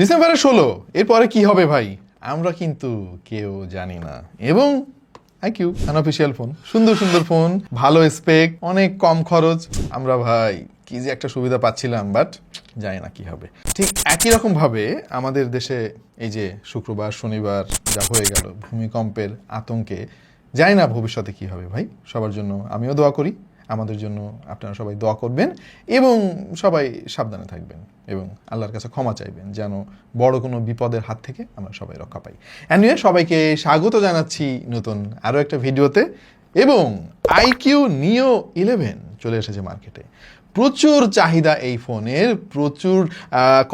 ডিসেম্বরের ষোলো, এরপরে কি হবে ভাই? আমরা কিন্তু কেউ জানি না। এবং থ্যাংক ইউ আনঅফিসিয়াল ফোন সুন্দর সুন্দর ফোন ভালো স্পেক অনেক কম খরচ। আমরা ভাই, কি যে একটা সুবিধা পাচ্ছিলাম বাট জানি না কি হবে। ঠিক একই রকম ভাবে আমাদের দেশে এই যে শুক্রবার, শনিবার যা হয়ে গেল, ভূমিকম্পের আতঙ্কে, জানি না ভবিষ্যতে কি হবে ভাই। সবার জন্য আমিও দোয়া করি। আমাদের জন্য আপনারা সবাই দোয়া করবেন এবং সবাই সাবধানে থাকবেন এবং আল্লাহর কাছে ক্ষমা চাইবেন যেন বড় কোনো বিপদের হাত থেকে আমরা সবাই রক্ষা পাই। অ্যানিওয়ে সবাইকে স্বাগত জানাচ্ছি নতুন আরও একটা ভিডিওতে এবং আইকিউ নিও ইলেভেন চলে এসেছে মার্কেটে প্রচুর চাহিদা এই ফোনের, প্রচুর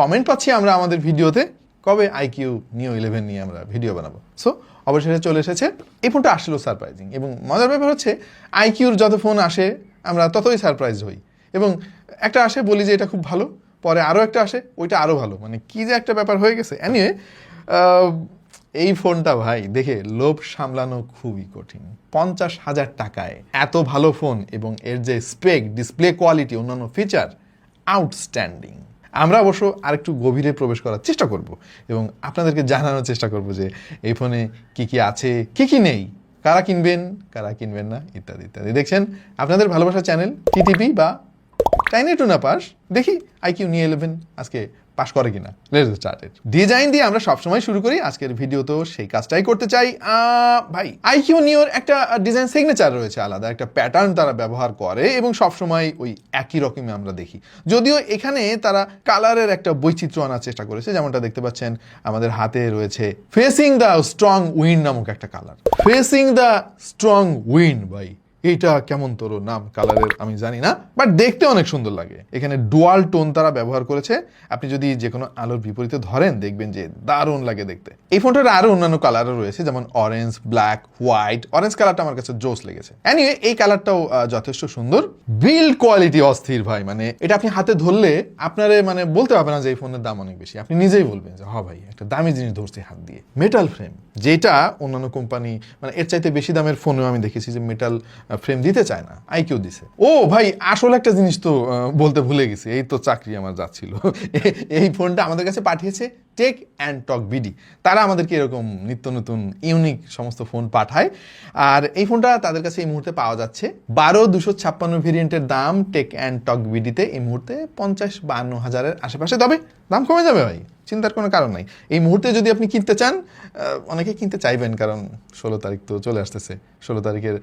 কমেন্ট পাচ্ছি আমরা আমাদের ভিডিওতে। কবে আইকিউ নিও ইলেভেন নিয়ে আমরা ভিডিও বানাবো? সো অবশেষে চলে এসেছে। এই ফোনটা আসলেও সারপ্রাইজিং এবং মজার ব্যাপার হচ্ছে আইকিউর যত ফোন আসে, আমরা ততই সারপ্রাইজ হই। এবং একটা আসে, বলি যে এটা খুব ভালো, পরে আরও একটা আসে, ওইটা আরও ভালো। মানে কি যে একটা ব্যাপার হয়ে গেছে। অ্যানিওয়ে এই ফোনটা ভাই, দেখে লোভ সামলানো খুবই কঠিন। পঞ্চাশ হাজার টাকায় এত ভালো ফোন এবং এর যে স্পেক ডিসপ্লে কোয়ালিটি অন্যান্য ফিচার আউটস্ট্যান্ডিং আমরা অবশ্য আরেকটু গভীরে প্রবেশ করার চেষ্টা করব এবং আপনাদেরকে জানানোর চেষ্টা করব যে এই ফোনে কি কি আছে, কি কি নেই, কারা কিনবেন কারা কিনবেন না, ইত্যাদি ইত্যাদি। দেখছেন, আপনাদের ভালোবাসার চ্যানেল টিটিপি বা টাইনে না পাস দেখি, আইকিউ নিয়ে এলেভেন আজকে পাস করে কিনা? লেটস স্টার্টেড ডিজাইন দিয়ে আমরা সবসময় শুরু করি। আজকের ভিডিও তো সেই কাজটাই করতে চাই। ভাই আইকিউ নিওর একটা ডিজাইন সিগনেচার রয়েছে আলাদা। একটা প্যাটার্ন তারা ব্যবহার করে এবং সবসময় ওই একই রকমই আমরা দেখি। যদিও এখানে তারা কালারের একটা বৈচিত্র্য আনার চেষ্টা করেছে। যেমনটা দেখতে পাচ্ছেন, আমাদের হাতে রয়েছে ফেসিং দ্য স্ট্রং উইন্ড নামক একটা colour facing the strong wind ভাই। এইটা কেমন তোর নাম কালারের আমি জানি না বাট দেখতে অনেক সুন্দর লাগে। এখানে ডুয়াল টোন তারা ব্যবহার করেছে। আপনি যদি যে কোনো আলোর বিপরীতে ধরেন, দেখবেন যে দারুণ লাগে দেখতে। এই ফোনটার আরও অন্যান্য কালারও রয়েছে, যেমন অরেঞ্জ ব্ল্যাক হোয়াইট অরেঞ্জ কালারটা আমার কাছে জোস লেগেছে। এনিওয়ে এই কালারটাও যথেষ্ট সুন্দর। বিল্ড কোয়ালিটি অস্থির ভাই মানে এটা আপনি হাতে ধরলে আপনারে মানে বলতে পারবে না যে এই ফোনের দাম অনেক বেশি। আপনি নিজেই বলবেন যে, হ ভাই, একটা দামি জিনিস ধরছি হাত দিয়ে। মেটাল ফ্রেম যেটা অন্যান্য কোম্পানি মানে এর চাইতে বেশি দামের ফোনেও আমি দেখেছি যে মেটাল ফ্রেম দিতে চায় না আই আইকিউ দিছে। ও ভাই, আসলে একটা জিনিস তো বলতে ভুলে গেছি, এই তো চাকরি আমার যাচ্ছিল। এই ফোনটা আমাদের কাছে পাঠিয়েছে টেক অ্যান্ড টক বিডি। তারা আমাদেরকে এরকম নিত্য নতুন, ইউনিক সমস্ত ফোন পাঠায়। আর এই ফোনটা তাদের কাছে এই মুহূর্তে পাওয়া যাচ্ছে। বারো দুশো ছাপ্পান্ন ভেরিয়েন্টের দাম টেক অ্যান্ড টক বিডিতে এই মুহূর্তে পঞ্চাশ বান্ন হাজারের আশেপাশে। তবে দাম কমে যাবে ভাই, চিন্তার কোনো কারণ নাই। এই মুহূর্তে যদি আপনি কিনতে চান অনেকে কিনতে চাইবেন, কারণ ষোলো তারিখ তো চলে আসতেছে। ষোলো তারিখের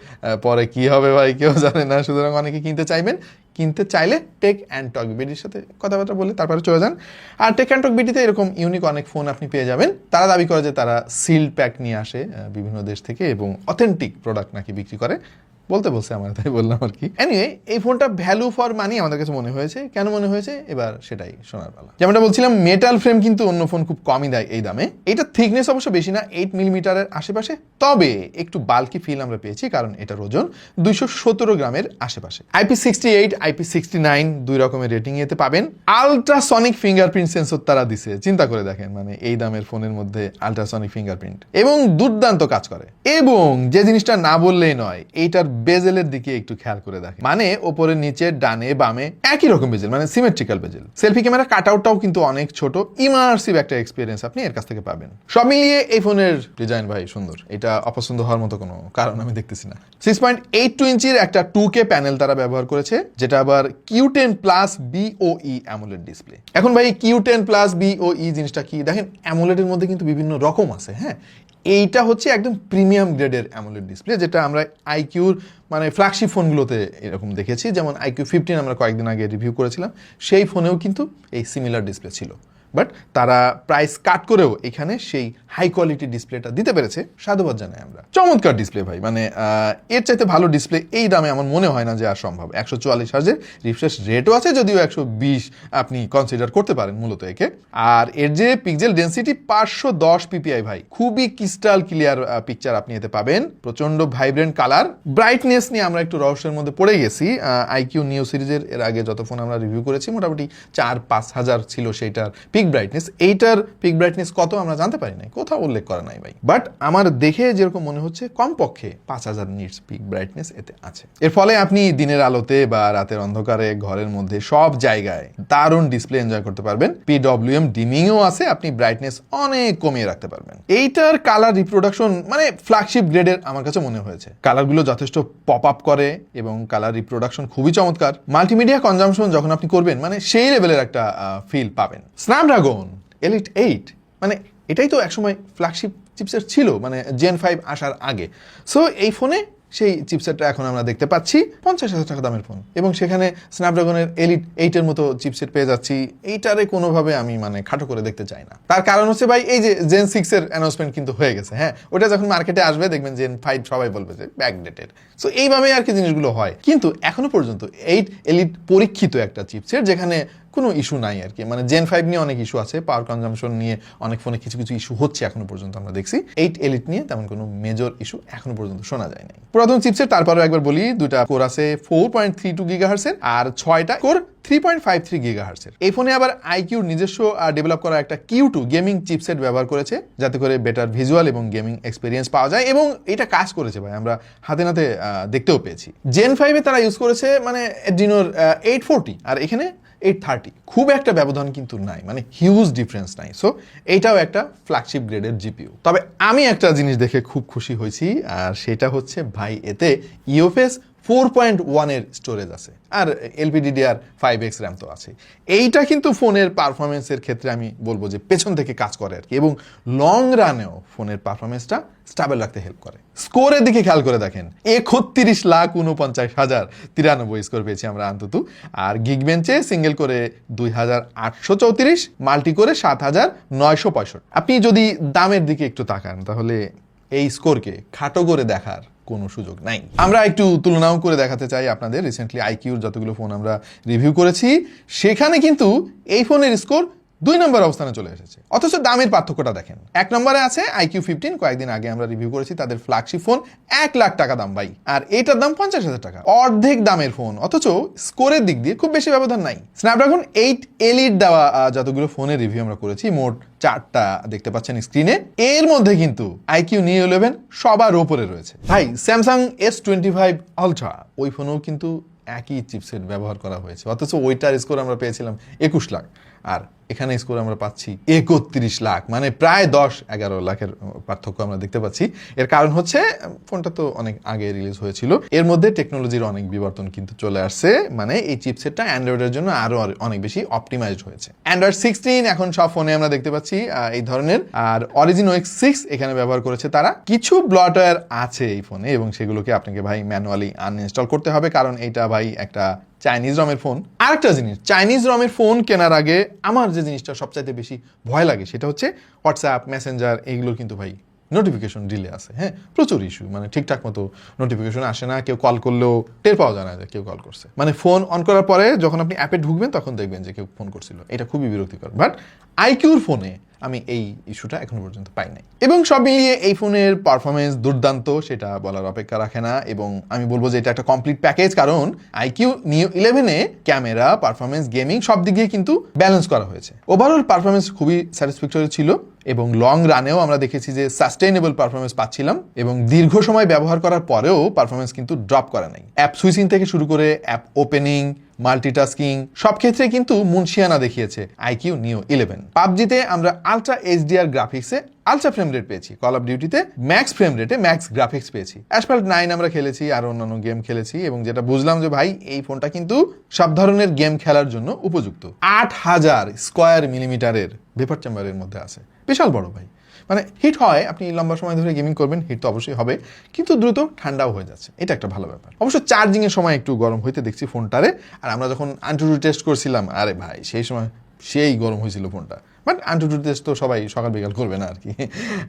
পরে কি হবে ভাই, কেউ জানে না। সুতরাং অনেকে কিনতে চাইবেন। কিনতে চাইলে টেক অ্যান্ড টক বিডির সাথে কথাবার্তা বলে তারপরে চলে যান। আর টেক অ্যান্ড টক বিডিতে এরকম ইউনিক অনেক ফোন আপনি পেয়ে যাবেন। তারা দাবি করে যে তারা সিল প্যাক নিয়ে আসে বিভিন্ন দেশ থেকে এবং অথেন্টিক প্রোডাক্ট নাকি বিক্রি করে। বলতে বলছে আমার, তাই বললাম আর কি। এনিওয়ে এই ফোনটা ভ্যালু ফর মানি আমাদের কাছে মনে হয়েছে। কেন মনে হয়েছে? এবার সেটাই শোনার পালা। যেমনটা বলছিলাম মেটাল ফ্রেম কিন্তু অন্য ফোন খুব কমই দেয় এই দামে। এটা থিকনেস অবশ্য বেশি না এইট মিলিমিটারের আশেপাশে। তবে একটু বাল্কি ফিল আমরা পেয়েছি, কারণ এটার ওজন দুইশো সতেরো গ্রামের আশেপাশে। IP sixty eight IP sixty nine দুই রকমের রেটিং এতে পাবেন। আলট্রাসনিক ফিঙ্গারপ্রিন্ট সেন্সর তারা দিছে। চিন্তা করে দেখেন মানে এই দামের ফোনের মধ্যে আলট্রাসনিক ফিঙ্গারপ্রিন্ট এবং দুর্দান্ত কাজ করে। এবং যে জিনিসটা না বললেই নয়, এইটার বেজেলের দিকে একটু খেয়াল করে দেখেন। মানে ওপরে, নিচে, ডানে, বামে একই রকম বেজেল মানে symmetrical bezel. Selfie camera cut আউটটাও কিন্তু অনেক ছোট ইমার্সিভ একটা এক্সপিরিয়েন্স আপনি এর কাছ থেকে পাবেন। সব মিলিয়ে এই ফোনের ডিজাইন ভাই সুন্দর। এটা অপছন্দ হওয়ার মতো কোনো কারণ আমি দেখতেছি না। সিক্স পয়েন্ট এইট টু ইঞ্চির একটা টু কে প্যানেল তারা ব্যবহার করেছে, যেটা আবার Q ten plus BOE AMOLED display এখন ভাই কিউ টেন প্লাস বিওই জিনিসটা কি? দেখেন অ্যামুলেটের মধ্যে কিন্তু বিভিন্ন রকম আছে হ্যাঁ? এইটা হচ্ছে একদম প্রিমিয়াম গ্রেডের অ্যামোলেড ডিসপ্লে যেটা আমরা আইকিউর মানে ফ্ল্যাগশিপ ফোনগুলোতে এরকম দেখেছি। যেমন আইকিউ ফিফটিন আমরা কয়েকদিন আগে রিভিউ করেছিলাম, সেই ফোনেও কিন্তু এই সিমিলার ডিসপ্লে ছিল। বাট তারা প্রাইস কাট করেও এখানে সেই হাই কোয়ালিটি ডিসপ্লেটা দিতে পেরেছে। সাধুবাদ জানাই আমরা। চমৎকার ডিসপ্লে ভাই। মানে এর চাইতে ভালো ডিসপ্লে এই দামে আমার মনে হয় না যে আর সম্ভব। একশো চুয়াল্লিশ হাজার রিফ্রেশ রেটও আছে, যদিও একশো বিশ আপনি কনসিডার করতে পারেন মূলত একে। আর এর যে পিক্সেল ডেন্সিটি পাঁচশো দশ পিপিআই ভাই, খুবই ক্রিস্টাল ক্লিয়ার পিকচার আপনি এতে পাবেন। প্রচণ্ড ভাইব্রেন্ট কালার ব্রাইটনেস নিয়ে আমরা একটু রহস্যের মধ্যে পড়ে গেছি। আইকিউ নিউ সিরিজের এর আগে যত ফোন আমরা রিভিউ করেছি, মোটামুটি চার পাঁচ হাজার ছিল সেইটার পিক ব্রাইটনেস এইটার পিক ব্রাইটনেস কত আমরা জানতে পারি নাই, কোথাও উল্লেখ করা নাই ভাই। বাট আমার দেখে যেরকম মনে হচ্ছে, কমপক্ষে পাঁচ হাজার নিটস পিক ব্রাইটনেস এতে আছে। এর ফলে আপনি দিনের আলোতে বা রাতের অন্ধকারে, ঘরের মধ্যে সব জায়গায় দারুণ ডিসপ্লে এনজয় করতে পারবেন। পিডব্লিউএম ডিমিংও আছে, আপনি ব্রাইটনেস অনেক কমিয়ে রাখতে পারবেন। এইটার কালার রিপ্রোডাকশন মানে ফ্ল্যাগশিপ গ্রেডের আমার কাছে মনে হয়েছে। কালারগুলো যথেষ্ট পপ আপ করে এবং কালার রিপ্রোডাকশন খুবই চমৎকার। মাল্টিমিডিয়া কনজামশন যখন আপনি করবেন মানে সেই লেভেলের একটা ফিল পাবেন। স্ন্যাপড্রাগন এলিট এইট মানে এটাই তো একসময় ফ্ল্যাগশিপ চিপসেট ছিল মানে জেন ফাইভ আসার আগে। সো এই ফোনে সেই চিপসেটটা এখন আমরা দেখতে পাচ্ছি, পঞ্চাশ হাজার টাকা দামের ফোন এবং সেখানে স্ন্যাপড্রাগনের এলিট এইটের মতো চিপসেট পেয়ে যাচ্ছি, এইটারে কোনোভাবে আমি মানে খাটো করে দেখতে চাই না। তার কারণ হচ্ছে ভাই, এই যে জেন সিক্সের অ্যানাউন্সমেন্ট কিন্তু হয়ে গেছে হ্যাঁ? ওটা যখন মার্কেটে আসবে, দেখবেন জেন ফাইভ সবাই বলবে যে ব্যাকডেটেড সো এইভাবে আর কি জিনিসগুলো হয়। কিন্তু এখনও পর্যন্ত এইট এলিট পরীক্ষিত একটা চিপসেট যেখানে কোনো ইস্যু নাই আর কি। মানে জেন ফাইভ নিয়ে অনেক ইস্যু আছে পাওয়ার কনজামশন নিয়ে অনেক ফোনে কিছু কিছু ইস্যু হচ্ছে এখনও পর্যন্ত আমরা দেখছি। এইট এলিট নিয়ে তেমন কোনো মেজর ইস্যু এখনও পর্যন্ত শোনা যায় নাই। পুরাতন চিপসের তারপরেও একবার বলি দুটা কোর আছে four point three two giga আর ছয়টা core three point five three giga এই ফোনে আবার আইকিউর নিজস্ব ডেভেলপ করা একটা কিউ টু গেমিং চিপসেট ব্যবহার করেছে, যাতে করে বেটার ভিজুয়াল এবং গেমিং এক্সপিরিয়েন্স পাওয়া যায় এবং এটা কাজ করেছে ভাই, আমরা হাতে নাতে দেখতেও পেয়েছি। জেন ফাইভে তারা ইউজ করেছে মানে ডিনোর এইট ফোরটি আর এখানে এইট থার্টি খুব একটা ব্যবধান কিন্তু নাই মানে হিউজ ডিফারেন্স নাই। সো এইটাও একটা ফ্ল্যাগশিপ গ্রেডের জিপিইউ তবে আমি একটা জিনিস দেখে খুব খুশি হয়েছি, আর সেটা হচ্ছে ভাই, এতে ইওফেস ফোর পয়েন্ট ওয়ানের স্টোরেজ আছে। আর এলপিডিডিআর ফাইভ এক্স র্যাম তো আছে। এইটা কিন্তু ফোনের পারফরমেন্সের ক্ষেত্রে আমি বলব যে পেছন থেকে কাজ করে আর কি। এবং লং রানেও ফোনের পারফরমেন্সটা স্টাবেল রাখতে হেল্প করে। স্কোরের দিকে খেয়াল করে দেখেন। একত্রিশ লাখ উনপঞ্চাশ হাজার তিরানব্বই স্কোর পেয়েছি আমরা অন্তত। আর গিগ বেঞ্চে সিঙ্গেল করে দুই হাজার আটশো চৌত্রিশ মাল্টি করে সাত হাজার নয়শো পঁয়ষট্টি। আপনি যদি দামের দিকে একটু তাকান, তাহলে এই স্কোরকে খাটো করে দেখার কোনো সুযোগ নাই। আমরা একটু তুলনাও করে দেখাতে চাই আপনাদের। রিসেন্টলি আইকিউর যতগুলো ফোন আমরা রিভিউ করেছি, সেখানে কিন্তু এই ফোনের স্কোর দুই নম্বর অবস্থানে চলে এসেছে। অথচ দামের পার্থক্যটা দেখেন। এক নম্বরে আছে আইকিউ ফিফটিন কয়েকদিন আগে আমরা রিভিউ করেছি তাদের ফ্ল্যাগশিপ ফোন এক লাখ টাকা দাম ভাই। আর এটার দাম পঞ্চাশ হাজার টাকা। অর্ধেক দামের ফোন অথচ স্কোরের দিক দিয়ে খুব বেশি ব্যবধান নাই। স্ন্যাপড্রাগন এইট এলিট দেওয়া যতগুলো ফোনের রিভিউ আমরা করেছি, মোট চারটা দেখতে পাচ্ছেন স্ক্রিনে এর মধ্যে কিন্তু আইকিউ নিউ ইলেভেন সবার ওপরে রয়েছে। ভাই Samsung S twenty five ultra ওই ফোনেও কিন্তু একই চিপসেট ব্যবহার করা হয়েছে। অথচ ওইটার স্কোর আমরা পেয়েছিলাম একুশ লাখ। আর এখানে স্কোর আমরা পাচ্ছি একত্রিশ লাখ মানে প্রায় দশ এগারো লাখের পার্থক্য আমরা দেখতে পাচ্ছি। এর কারণ হচ্ছে ফোনটা তো অনেক আগে রিলিজ হয়েছিল। এর মধ্যে টেকনোলজির অনেক বিবর্তন কিন্তু চলে আসছে মানে এই চিপসেটটা অ্যান্ড্রয়েডের জন্য আরও অনেক বেশি অপটিমাইজড হয়েছে। অ্যান্ড্রয়েড সিক্সটিন এখন সব ফোনে আমরা দেখতে পাচ্ছি এই ধরনের। আর অরিজিন ওয়েক্স সিক্স এখানে ব্যবহার করেছে তারা। কিছু ব্লটওয়্যার আছে এই ফোনে এবং সেগুলোকে আপনাকে ভাই ম্যানুয়ালি আনইনস্টল করতে হবে, কারণ এটা ভাই একটা চাইনিজ রমের ফোন আরেকটা জিনিস চাইনিজ রমের ফোন কেনার আগে আমার যে জিনিসটা সবচাইতে বেশি ভয় লাগে সেটা হচ্ছে হোয়াটসঅ্যাপ মেসেঞ্জার এইগুলো কিন্তু ভাই নোটিফিকেশন ডিলে আছে। হ্যাঁ প্রচুর ইস্যু মানে ঠিকঠাক মতো নোটিফিকেশন আসে না, কেউ কল করলেও টের পাওয়া যায় না কেউ কল করছে। মানে ফোন অন করার পরে যখন আপনি অ্যাপে ঢুকবেন তখন দেখবেন যে কেউ ফোন করছিল। এটা খুবই বিরক্তিকর। বাট আইকিউর ফোনে আমি এই ইস্যুটা এখনও পর্যন্ত পাই নাই। এবং সব মিলিয়ে এই ফোনের পারফরমেন্স দুর্দান্ত, সেটা বলার অপেক্ষা রাখে না, এবং আমি বলব যে এটা একটা কমপ্লিট প্যাকেজ কারণ আইকিউ নিউ ইলেভেনে ক্যামেরা পারফরমেন্স গেমিং সব দিক দিয়ে কিন্তু ব্যালেন্স করা হয়েছে। ওভারঅল পারফরমেন্স খুবই স্যাটিসফ্যাক্টরি ছিল। এবং লং রানেও আমরা দেখেছি যে সাস্টেইনেবল পারফরমেন্স পাচ্ছিলাম এবং দীর্ঘ সময় ব্যবহার করার পরেও পারফরমেন্স কিন্তু ড্রপ করে নাই। অ্যাপ সুইচিং থেকে শুরু করে অ্যাপ ওপেনিং মাল্টিটাস্কিং সব ক্ষেত্রে কিন্তু মুন্সিয়ানা দেখিয়েছে আইকিউ নিউ ইলেভেন পাবজিতে আমরা আলট্রা এইচডিআর গ্রাফিক্সে আলট্রা ফ্রেম রেট পেয়েছি কল অফ ডিউটিতে ম্যাক্স ফ্রেম রেটে ম্যাক্স গ্রাফিক্স পেয়েছি। অ্যাসফাল্ট নাইন আমরা খেলেছি, আর অন্যান্য গেম খেলেছি এবং যেটা বুঝলাম যে ভাই, এই ফোনটা কিন্তু সব ধরনের গেম খেলার জন্য উপযুক্ত। আট হাজার স্কোয়ার মিলিমিটারের ভেপার চেম্বারের মধ্যে আছে। বিশাল বড় ভাই। মানে হিট হয়, আপনি লম্বা সময় ধরে গেমিং করবেন হিট তো অবশ্যই হবে, কিন্তু দ্রুত ঠান্ডাও হয়ে যাচ্ছে। এটা একটা ভালো ব্যাপার। অবশ্য চার্জিং এর সময় একটু গরম হইতে দেখছি ফোনটারে আর আমরা যখন আন্টুটু টেস্ট করছিলাম, আরে ভাই, সেই সময় সেই গরম হয়েছিল ফোনটা বাট আন্টুটু টেস্ট তো সবাই সকাল বিকাল করবে না আর কি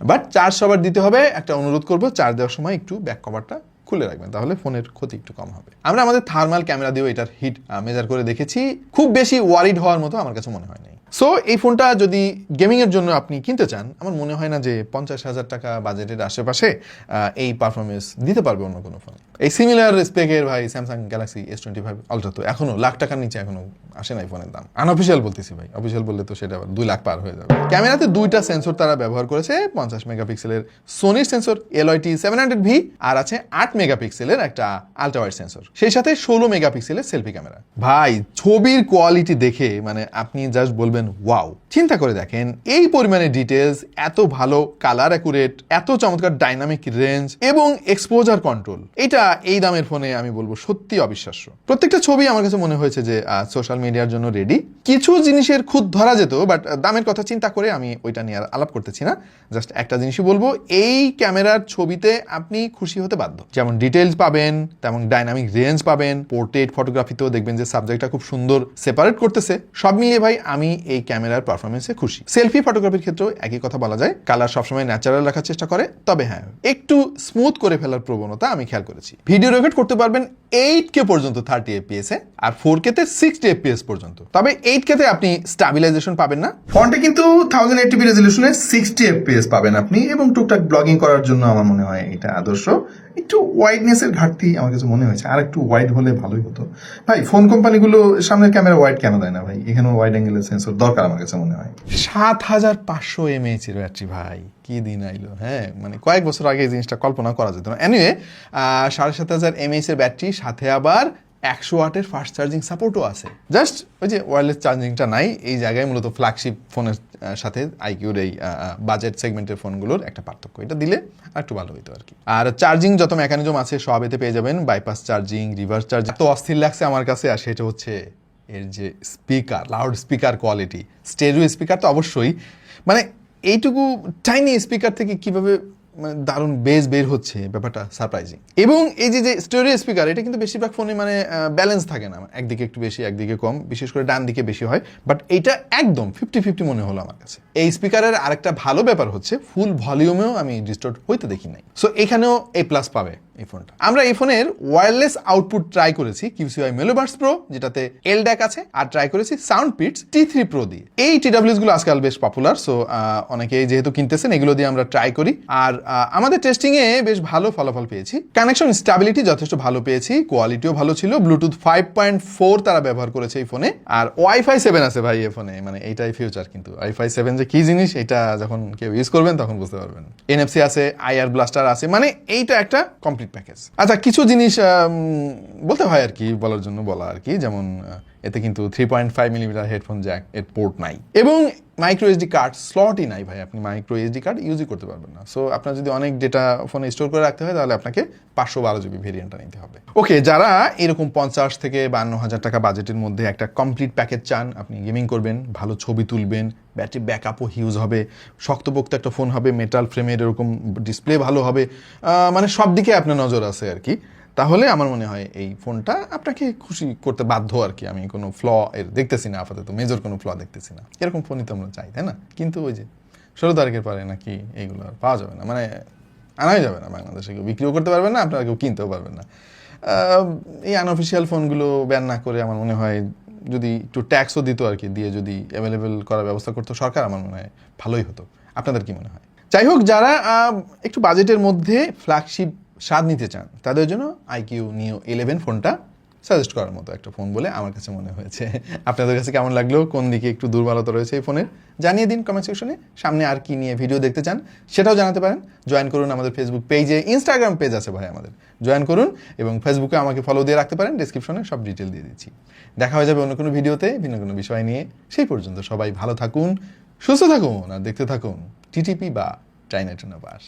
বাট চার্জ সবার দিতে হবে, একটা অনুরোধ করব চার্জ দেওয়ার সময় একটু ব্যাক কভারটা খুলে রাখবেন, তাহলে ফোনের ক্ষতি একটু কম হবে। আমরা আমাদের থার্মাল ক্যামেরা দিয়েও এটার হিট মেজার করে দেখেছি। খুব বেশি ওয়ারিড হওয়ার মতো আমার কাছে মনে হয় নাই। সো এই ফোনটা যদি গেমিং এর জন্য আপনি কিনতে চান, আমার মনে হয় না যে পঞ্চাশ হাজার টাকা বাজেটের আশেপাশে এই পারফরমেন্স দিতে পারবে অন্য কোনো ফোন এই সিমিলার স্পেকের ভাই Samsung Galaxy S twenty five ultra তো এখনও লাখ টাকার নিচে এখনও আসে নাই ফোনের দাম। আনঅফিসিয়াল বলতেছি ভাই অফিসিয়াল বললে তো সেটা দুই লাখ পার হয়ে যাবে। ক্যামেরাতে দুইটা সেন্সর তারা ব্যবহার করেছে, পঞ্চাশ মেগাপিক্সেলের সোনির sensor LYT seven hundred V আর আছে আট মেগাপিক্সেলের একটা আলট্রাওয়াইড সেন্সর সেই সাথে ষোলো মেগাপিক্সেলের সেলফি ক্যামেরা ভাই, ছবির কোয়ালিটি দেখে মানে আপনি জাস্ট বলবেন ওয়াও। চিন্তা করে দেখেন, এই পরিমাণে ডিটেলস এত ভালো কালার অ্যাকুরেট এত চমৎকার ডাইনামিক রেঞ্জ এবং এক্সপোজার কন্ট্রোল এটা এই দামের ফোনে আমি বলব সত্যি অবিশ্বাস্য। প্রত্যেকটা ছবি আমার কাছে মনে হয়েছে যে সোশ্যাল মিডিয়ার জন্য রেডি কিছু জিনিসের খুদ ধরা যেত বাট দামের কথা চিন্তা করে আমি ওইটা নিয়ে আর আলাপ করতেছি না। জাস্ট একটা জিনিসই বলব, এই ক্যামেরার ছবিতে আপনি খুশি হতে বাধ্য। যেমন ডিটেলস পাবেন, তেমন ডাইনামিক রেঞ্জ পাবেন পোর্ট্রেট ফটোগ্রাফিতেও দেখবেন যে সাবজেক্টটা খুব সুন্দর সেপারেট করতেছে। সব মিলিয়ে ভাই, আমি এই ক্যামেরার পারফরমেন্সে খুশি। সেলফি ফটোগ্রাফির ক্ষেত্রেও একই কথা বলা যায়। কালার সবসময় ন্যাচারাল রাখার চেষ্টা করে। তবে হ্যাঁ একটু স্মুথ করে ফেলার প্রবণতা আমি খেয়াল করেছি। ভিডিও রেকর্ড করতে পারবেন এইট কে পর্যন্ত থার্টি এফপিএস এ আর ফোর কে তে সিক্সটি এফপিএস পর্যন্ত। তবে এইট কে তে আপনি স্টাবিলাইজেশন পাবেন না। ফন্টে কিন্তু থাউজেন্ড এইটিপি রেজলিউশনে সিক্সটি এফপিএস পাবেন আপনি এবং টুকটাক ব্লগিং করার জন্য আমার মনে হয় এটা আদর্শ। একটু ওয়াইডনেসের ঘাটতি আমার কাছে মনে হয়েছে। আর একটু ওয়াইড হলে ভালোই হতো। ভাই ফোন কোম্পানিগুলো সামনের ক্যামেরা ওয়াইড কেন দেয় না ভাই? এখানেও ওয়াইড অ্যাঙ্গেলের সেন্সর দরকার আমার কাছে মনে হয়। সাত হাজার পাঁচশো এমএএইচ এর ব্যাটারি ভাই। কি দিন আইলো? হ্যাঁ মানে কয়েক বছর আগে এই জিনিসটা কল্পনা করা যেত না। এনিওয়ে সাড়ে সাত হাজার এমএএইচ এর ব্যাটারি সাথে আবার একশো ওয়াটের ফাস্ট চার্জিং সাপোর্টও আছে। জাস্ট ওই যে ওয়্যারলেস চার্জিংটা নাই, এই জায়গায় মূলত ফ্ল্যাগশিপ ফোনের সাথে আইকিউর এই বাজেট সেগমেন্টের ফোনগুলোর একটা পার্থক্য। এটা দিলে একটু ভালো হইতো আর কি। আর চার্জিং যত মেকানিজম আছে, সব এতে পেয়ে যাবেন বাইপাস চার্জিং রিভার্স চার্জিং তো অস্থির লাগছে আমার কাছে, আর সেটা হচ্ছে এর যে speaker loud speaker quality stereo speaker তো অবশ্যই। মানে এইটুকু টাইনি স্পিকার থেকে কীভাবে মানে দারুণ বেজ বের হচ্ছে, ব্যাপারটা সারপ্রাইজিং এবং এই যে যে স্টোরেজ স্পিকার এটা কিন্তু বেশিরভাগ ফোনে মানে ব্যালেন্স থাকে না। একদিকে একটু বেশি, একদিকে কম, বিশেষ করে ডান দিকে বেশি হয়। বাট এটা একদম ফিফটি ফিফটি মনে হলো আমার কাছে। এই স্পিকারের আরেকটা ভালো ব্যাপার হচ্ছে ফুল ভলিউমেও আমি ডিস্টোর্ট হইতে দেখি নাই। সো এখানেও এ প্লাস পাবে। এই ফোনটা। আমরা এই ফোনের ওয়্যারলেস আউটপুট ট্রাই করেছি কিউসিআই মেলোবার্স প্রো যেটাতে এল ড্যাক আছে, আর ট্রাই করেছি সাউন্ড পিটস টি থ্রি প্রো দিয়ে। এই টিডাব্লিউসগুলো আজকাল বেশ পপুলার সো অনেকে যেহেতু কিনতেছেন, এগুলো দিয়ে আমরা ট্রাই করি। আর আমাদের টেস্টিং এ বেশ ভালো ফলাফল পেয়েছি। কানেকশন স্টেবিলিটি যথেষ্ট ভালো পেয়েছি কোয়ালিটিও ভালো ছিল ব্লুটুথ ফাইভ পয়েন্ট ফোর তারা ব্যবহার করেছে এই ফোনে, আর ওয়াইফাই সেভেন আছে ভাই এই ফোনে মানে এইটাই ফিউচার কিন্তু। ওয়াইফাই সেভেন যে কি জিনিস, এটা যখন কেউ ইউজ করবেন, তখন বুঝতে পারবেন। এনএফসি আছে আইআর ব্লাস্টার আছে মানে এইটা একটা কমপ্লিট প্যাকেজ আচ্ছা কিছু জিনিস বলতে হয় আর কি, বলার জন্য বলা আর কি, যেমন এতে কিন্তু three point five millimetre headphone jack এর পোর্ট নাই। এবং মাইক্রো এসডি কার্ড স্লটই নাই ভাই, আপনি মাইক্রো এসডি কার্ড ইউজই করতে পারবেন না। সো আপনার যদি অনেক ডেটা ফোনে স্টোর করে রাখতে হয়, তাহলে আপনাকে পাঁচশো বারো জিবি ভেরিয়েন্টটা নিতে হবে। ওকে যারা এরকম পঞ্চাশ থেকে বান্ন হাজার টাকা বাজেটের মধ্যে একটা কমপ্লিট প্যাকেজ চান, আপনি গেমিং করবেন, ভালো ছবি তুলবেন ব্যাটারি ব্যাকআপও হিউজ হবে, শক্তপোক্ত একটা ফোন হবে মেটাল ফ্রেমের এরকম ডিসপ্লে ভালো হবে মানে সব দিকে আপনার নজর আছে আর কি। তাহলে আমার মনে হয় এই ফোনটা আপনাকে খুশি করতে বাধ্য আর কি, আমি কোনো ফ্ল এর দেখতেছি না, আপাতত মেজর কোনো ফ্ল দেখতেছি না। এরকম ফোনই তো আমরা চাই, তাই না? কিন্তু ওই যে ষোলো তারিখের পরে নাকি এইগুলো আর পাওয়া যাবে না মানে আনাই যাবে না বাংলাদেশে, কেউ বিক্রিও করতে পারবেন না, আপনারা কেউ কিনতেও পারবেন না। এই আনঅফিসিয়াল ফোনগুলো ব্যান না করে আমার মনে হয় যদি একটু ট্যাক্সও দিত আর কি, দিয়ে যদি অ্যাভেলেবেল করার ব্যবস্থা করতো সরকার, আমার মনে হয় ভালোই হতো। আপনাদের কি মনে হয়? যাই হোক, যারা একটু বাজেটের মধ্যে ফ্ল্যাগশিপ স্বাদ নিতে চান, তাদের জন্য আইকিউ নিও ইলেভেন ফোনটা সাজেস্ট করার মতো একটা ফোন বলে আমার কাছে মনে হয়েছে। আপনাদের কাছে কেমন লাগল? কোন দিকে একটু দুর্বলতা রয়েছে এই ফোনের? জানিয়ে দিন কমেন্ট সেকশনে সামনে আর কি নিয়ে ভিডিও দেখতে চান, সেটাও জানাতে পারেন। জয়েন করুন আমাদের ফেসবুক পেজে ইনস্টাগ্রাম পেজ আছে ভাই আমাদের। জয়েন করুন এবং ফেসবুকে আমাকে ফলো দিয়ে রাখতে পারেন। ডিসক্রিপশনে সব ডিটেল দিয়ে দিচ্ছি। দেখা হয়ে যাবে অন্য কোনো ভিডিওতে ভিন্ন কোনো বিষয় নিয়ে। সেই পর্যন্ত সবাই ভালো থাকুন, সুস্থ থাকুন, আর দেখতে থাকুন টিটিপি বা চাইনা টুনা বাস